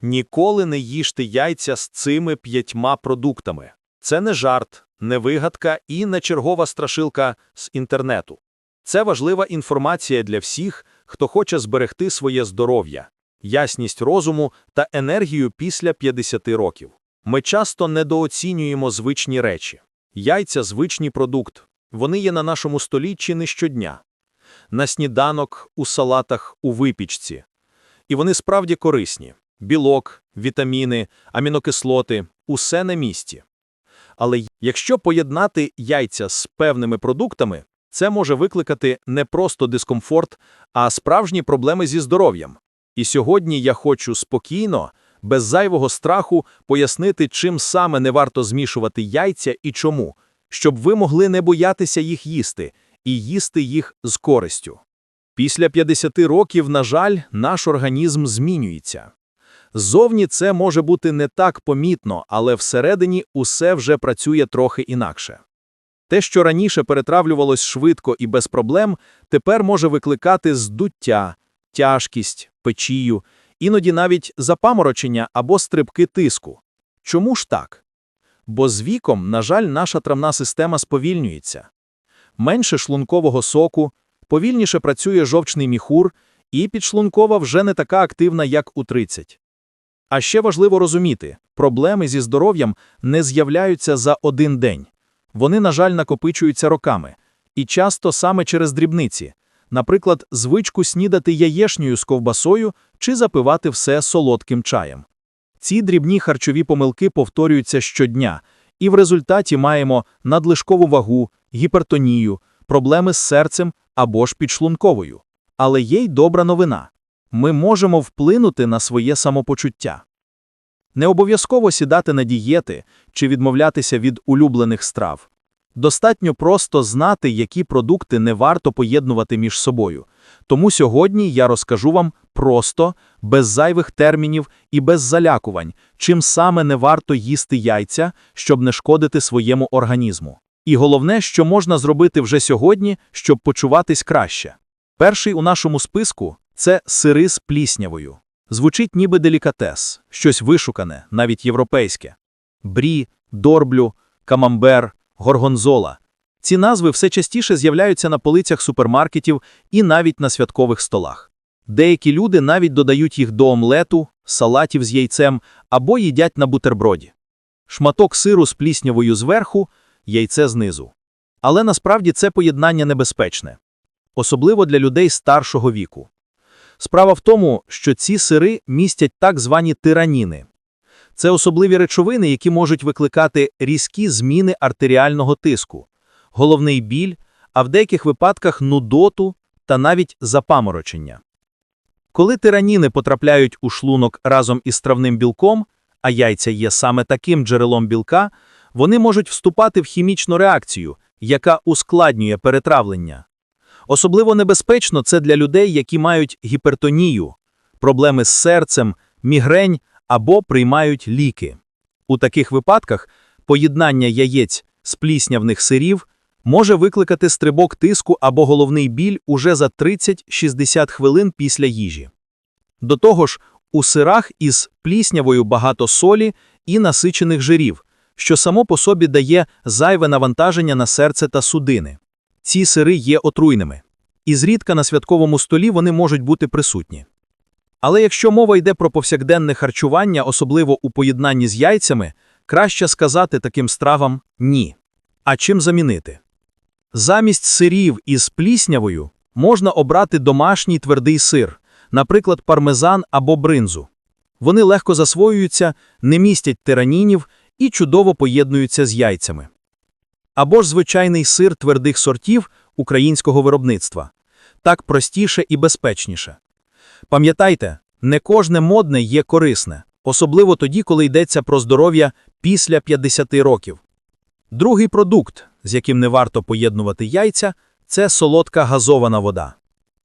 Ніколи не їжте яйця з цими п'ятьма продуктами. Це не жарт, не вигадка і не чергова страшилка з інтернету. Це важлива інформація для всіх, хто хоче зберегти своє здоров'я, ясність розуму та енергію після 50 років. Ми часто недооцінюємо звичні речі. Яйця – звичний продукт. Вони є на нашому столі чи не щодня. На сніданок, у салатах, у випічці. І вони справді корисні. Білок, вітаміни, амінокислоти – усе на місці. Але якщо поєднати яйця з певними продуктами, це може викликати не просто дискомфорт, а справжні проблеми зі здоров'ям. І сьогодні я хочу спокійно, без зайвого страху, пояснити, чим саме не варто змішувати яйця і чому, щоб ви могли не боятися їх їсти і їсти їх з користю. Після 50 років, на жаль, наш організм змінюється. Ззовні це може бути не так помітно, але всередині усе вже працює трохи інакше. Те, що раніше перетравлювалось швидко і без проблем, тепер може викликати здуття, тяжкість, печію, іноді навіть запаморочення або стрибки тиску. Чому ж так? Бо з віком, на жаль, наша травна система сповільнюється. Менше шлункового соку, повільніше працює жовчний міхур, і підшлункова вже не така активна, як у 30. А ще важливо розуміти, проблеми зі здоров'ям не з'являються за один день. Вони, на жаль, накопичуються роками. І часто саме через дрібниці. Наприклад, звичку снідати яєшнею з ковбасою чи запивати все солодким чаєм. Ці дрібні харчові помилки повторюються щодня, і в результаті маємо надлишкову вагу, гіпертонію, проблеми з серцем або ж підшлунковою. Але є й добра новина. Ми можемо вплинути на своє самопочуття. Не обов'язково сідати на дієти чи відмовлятися від улюблених страв. Достатньо просто знати, які продукти не варто поєднувати між собою. Тому сьогодні я розкажу вам просто, без зайвих термінів і без залякувань, чим саме не варто їсти яйця, щоб не шкодити своєму організму. І головне, що можна зробити вже сьогодні, щоб почуватись краще. Перший у нашому списку це сири з пліснявою. Звучить ніби делікатес, щось вишукане, навіть європейське. Брі, дорблю, камамбер, горгонзола. Ці назви все частіше з'являються на полицях супермаркетів і навіть на святкових столах. Деякі люди навіть додають їх до омлету, салатів з яйцем або їдять на бутерброді. Шматок сиру з пліснявою зверху, яйце знизу. Але насправді це поєднання небезпечне, особливо для людей старшого віку. Справа в тому, що ці сири містять так звані тираніни. Це особливі речовини, які можуть викликати різкі зміни артеріального тиску, головний біль, а в деяких випадках нудоту та навіть запаморочення. Коли тираніни потрапляють у шлунок разом із травним білком, а яйця є саме таким джерелом білка, вони можуть вступати в хімічну реакцію, яка ускладнює перетравлення. Особливо небезпечно це для людей, які мають гіпертонію, проблеми з серцем, мігрень або приймають ліки. У таких випадках поєднання яєць з пліснявних сирів може викликати стрибок тиску або головний біль уже за 30-60 хвилин після їжі. До того ж, у сирах із пліснявою багато солі і насичених жирів, що само по собі дає зайве навантаження на серце та судини. Ці сири є отруйними, і зрідка на святковому столі вони можуть бути присутні. Але якщо мова йде про повсякденне харчування, особливо у поєднанні з яйцями, краще сказати таким стравам ні. А чим замінити? Замість сирів із пліснявою можна обрати домашній твердий сир, наприклад, пармезан або бринзу. Вони легко засвоюються, не містять тиранінів і чудово поєднуються з яйцями. Або ж звичайний сир твердих сортів українського виробництва. Так простіше і безпечніше. Пам'ятайте, не кожне модне є корисне, особливо тоді, коли йдеться про здоров'я після 50 років. Другий продукт, з яким не варто поєднувати яйця, це солодка газована вода.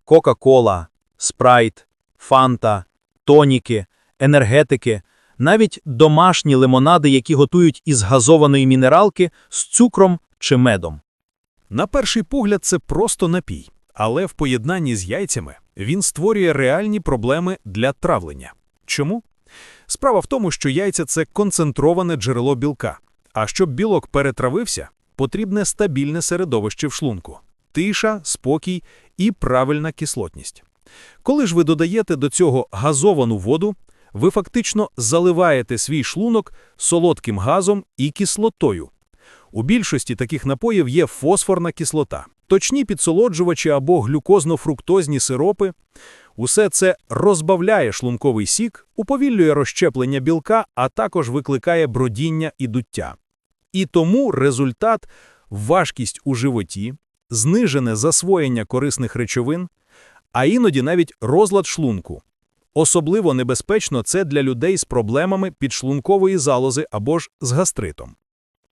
Кока-кола, спрайт, фанта, тоніки, енергетики, навіть домашні лимонади, які готують із газованої мінералки з цукром чи медом. На перший погляд, це просто напій, але в поєднанні з яйцями він створює реальні проблеми для травлення. Чому? Справа в тому, що яйця – це концентроване джерело білка. А щоб білок перетравився, потрібне стабільне середовище в шлунку – тиша, спокій і правильна кислотність. Коли ж ви додаєте до цього газовану воду, ви фактично заливаєте свій шлунок солодким газом і кислотою. У більшості таких напоїв є фосфорна кислота, точні підсолоджувачі або глюкозно-фруктозні сиропи. Усе це розбавляє шлунковий сік, уповільнює розщеплення білка, а також викликає бродіння і дуття. І тому результат – важкість у животі, знижене засвоєння корисних речовин, а іноді навіть розлад шлунку. Особливо небезпечно це для людей з проблемами підшлункової залози або ж з гастритом.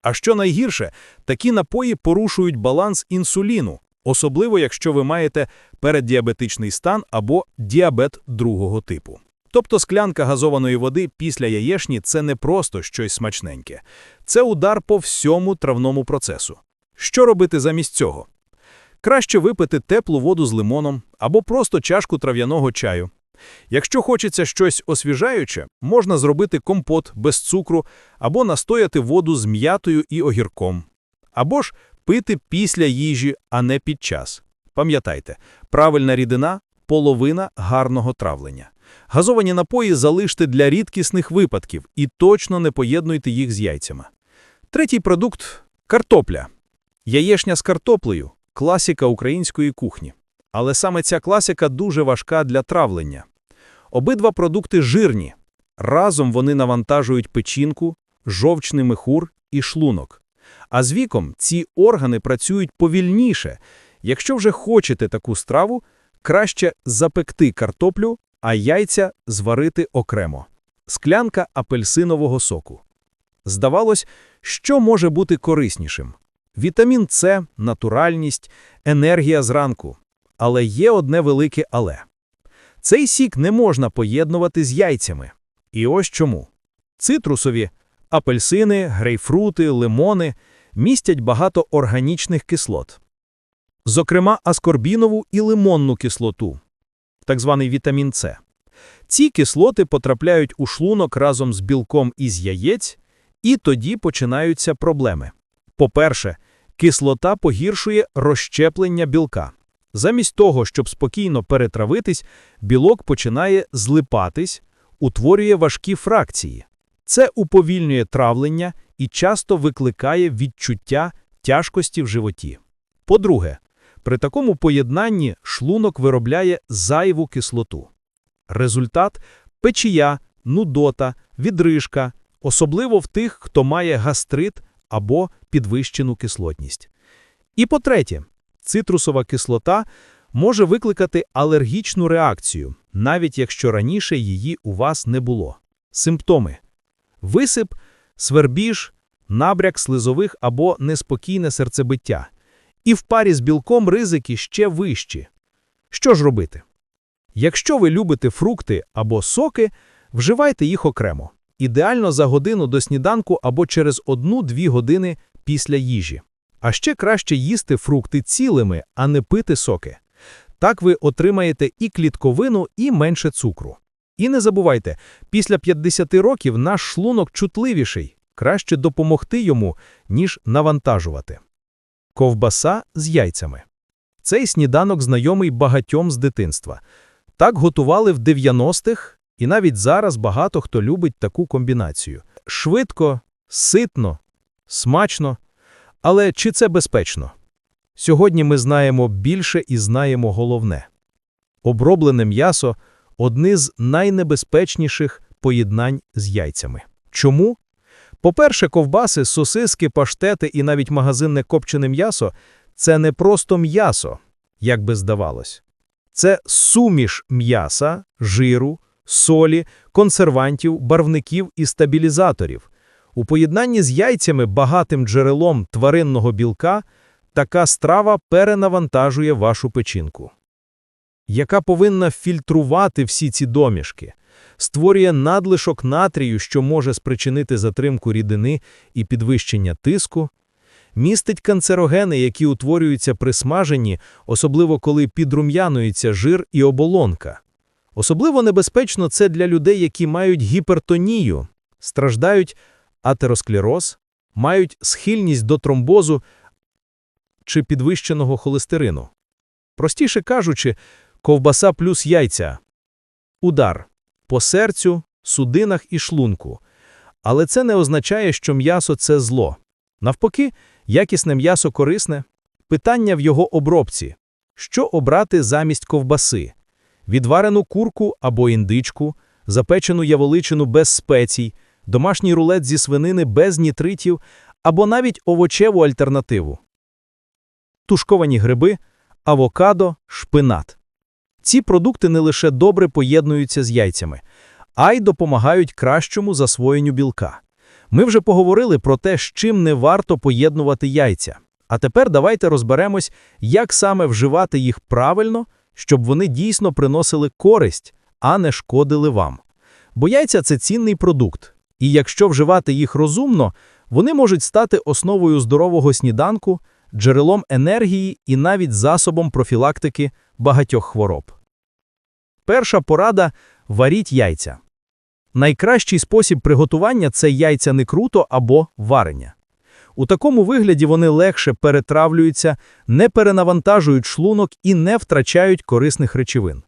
А що найгірше, такі напої порушують баланс інсуліну, особливо якщо ви маєте переддіабетичний стан або діабет другого типу. Тобто склянка газованої води після яєшні – це не просто щось смачненьке. Це удар по всьому травному процесу. Що робити замість цього? Краще випити теплу воду з лимоном або просто чашку трав'яного чаю. Якщо хочеться щось освіжаюче, можна зробити компот без цукру або настояти воду з м'ятою і огірком. Або ж пити після їжі, а не під час. Пам'ятайте, правильна рідина – половина гарного травлення. Газовані напої залиште для рідкісних випадків і точно не поєднуйте їх з яйцями. Третій продукт – картопля. Яєшня з картоплею – класика української кухні. Але саме ця класика дуже важка для травлення. Обидва продукти жирні. Разом вони навантажують печінку, жовчний мехур і шлунок. А з віком ці органи працюють повільніше. Якщо вже хочете таку страву, краще запекти картоплю, а яйця зварити окремо. Склянка апельсинового соку. Здавалось, що може бути кориснішим? Вітамін С, натуральність, енергія зранку. Але є одне велике але. Цей сік не можна поєднувати з яйцями. І ось чому. Цитрусові, апельсини, грейпфрути, лимони містять багато органічних кислот. Зокрема, аскорбінову і лимонну кислоту, так званий вітамін С. Ці кислоти потрапляють у шлунок разом з білком із яєць, і тоді починаються проблеми. По-перше, кислота погіршує розщеплення білка. Замість того, щоб спокійно перетравитись, білок починає злипатись, утворює важкі фракції. Це уповільнює травлення і часто викликає відчуття тяжкості в животі. По-друге, при такому поєднанні шлунок виробляє зайву кислоту. Результат – печія, нудота, відрижка, особливо в тих, хто має гастрит або підвищену кислотність. І по-третє, цитрусова кислота може викликати алергічну реакцію, навіть якщо раніше її у вас не було. Симптоми – висип, свербіж, набряк слизових або неспокійне серцебиття. І в парі з білком ризики ще вищі. Що ж робити? Якщо ви любите фрукти або соки, вживайте їх окремо. Ідеально за годину до сніданку або через 1-2 години після їжі. А ще краще їсти фрукти цілими, а не пити соки. Так ви отримаєте і клітковину, і менше цукру. І не забувайте, після 50 років наш шлунок чутливіший, краще допомогти йому, ніж навантажувати. Ковбаса з яйцями. Цей сніданок знайомий багатьом з дитинства. Так готували в 90-х, і навіть зараз багато хто любить таку комбінацію. Швидко, ситно, смачно. Але чи це безпечно? Сьогодні ми знаємо більше і знаємо головне. Оброблене м'ясо – одне з найнебезпечніших поєднань з яйцями. Чому? По-перше, ковбаси, сосиски, паштети і навіть магазинне копчене м'ясо – це не просто м'ясо, як би здавалось. Це суміш м'яса, жиру, солі, консервантів, барвників і стабілізаторів. У поєднанні з яйцями багатим джерелом тваринного білка така страва перенавантажує вашу печінку, яка повинна фільтрувати всі ці домішки, створює надлишок натрію, що може спричинити затримку рідини і підвищення тиску, містить канцерогени, які утворюються при смаженні, особливо коли підрум'янується жир і оболонка. Особливо небезпечно це для людей, які мають гіпертонію, страждають атеросклероз, мають схильність до тромбозу чи підвищеного холестерину. Простіше кажучи, ковбаса плюс яйця. Удар по серцю, судинах і шлунку. Але це не означає, що м'ясо – це зло. Навпаки, якісне м'ясо корисне. Питання в його обробці. Що обрати замість ковбаси? Відварену курку або індичку, запечену яволичину без спецій, домашній рулет зі свинини без нітритів або навіть овочеву альтернативу. Тушковані гриби, авокадо, шпинат. Ці продукти не лише добре поєднуються з яйцями, а й допомагають кращому засвоєнню білка. Ми вже поговорили про те, з чим не варто поєднувати яйця. А тепер давайте розберемось, як саме вживати їх правильно, щоб вони дійсно приносили користь, а не шкодили вам. Бо яйця – це цінний продукт, і якщо вживати їх розумно, вони можуть стати основою здорового сніданку, джерелом енергії і навіть засобом профілактики багатьох хвороб. Перша порада – варіть яйця. Найкращий спосіб приготування – це яйця не круто або варення. У такому вигляді вони легше перетравлюються, не перенавантажують шлунок і не втрачають корисних речовин.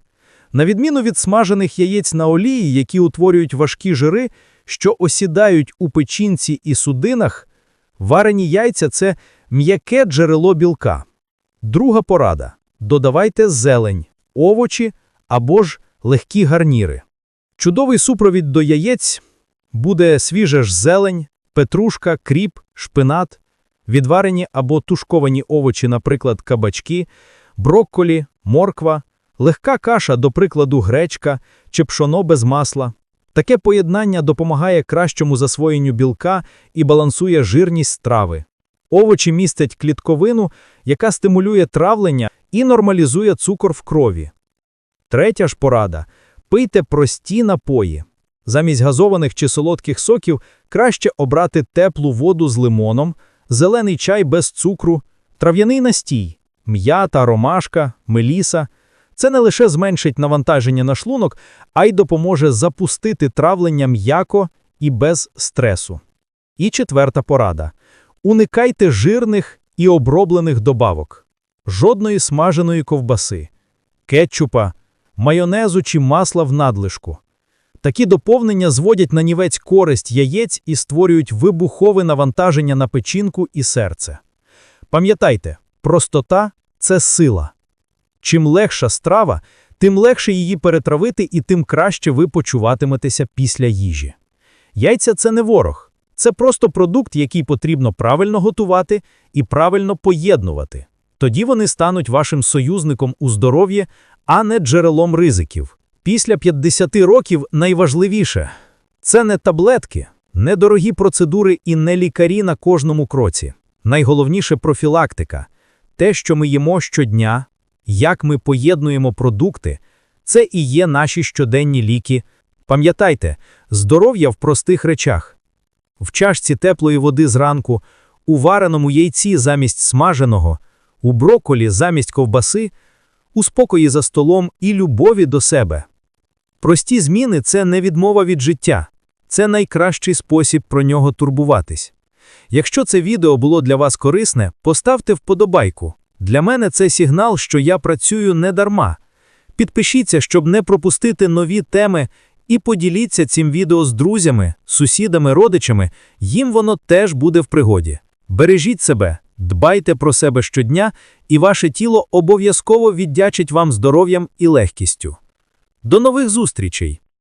На відміну від смажених яєць на олії, які утворюють важкі жири, що осідають у печінці і судинах, варені яйця – це м'яке джерело білка. Друга порада – додавайте зелень, овочі або ж легкі гарніри. Чудовий супровід до яєць буде свіжа ж зелень, петрушка, кріп, шпинат, відварені або тушковані овочі, наприклад, кабачки, брокколі, морква, легка каша, до прикладу, гречка чи пшоно без масла. Таке поєднання допомагає кращому засвоєнню білка і балансує жирність страви. Овочі містять клітковину, яка стимулює травлення і нормалізує цукор в крові. Третя ж порада – пийте прості напої. Замість газованих чи солодких соків краще обрати теплу воду з лимоном, зелений чай без цукру, трав'яний настій, м'ята, ромашка, меліса. Це не лише зменшить навантаження на шлунок, а й допоможе запустити травлення м'яко і без стресу. І четверта порада. Уникайте жирних і оброблених добавок. Жодної смаженої ковбаси, кетчупа, майонезу чи масла в надлишку. Такі доповнення зводять на нівець користь яєць і створюють вибухове навантаження на печінку і серце. Пам'ятайте, простота – це сила. Чим легша страва, тим легше її перетравити і тим краще ви почуватиметеся після їжі. Яйця – це не ворог. Це просто продукт, який потрібно правильно готувати і правильно поєднувати. Тоді вони стануть вашим союзником у здоров'ї, а не джерелом ризиків. Після 50 років найважливіше – це не таблетки, не дорогі процедури і не лікарі на кожному кроці. Найголовніше – профілактика. Те, що ми їмо щодня, як ми поєднуємо продукти – це і є наші щоденні ліки. Пам'ятайте, здоров'я в простих речах. В чашці теплої води зранку, у вареному яйці замість смаженого, у броколі замість ковбаси, у спокої за столом і любові до себе. Прості зміни – це не відмова від життя. Це найкращий спосіб про нього турбуватись. Якщо це відео було для вас корисне, поставте вподобайку. Для мене це сигнал, що я працюю не дарма. Підпишіться, щоб не пропустити нові теми, і поділіться цим відео з друзями, сусідами, родичами, їм воно теж буде в пригоді. Бережіть себе, дбайте про себе щодня, і ваше тіло обов'язково віддячить вам здоров'ям і легкістю. До нових зустрічей!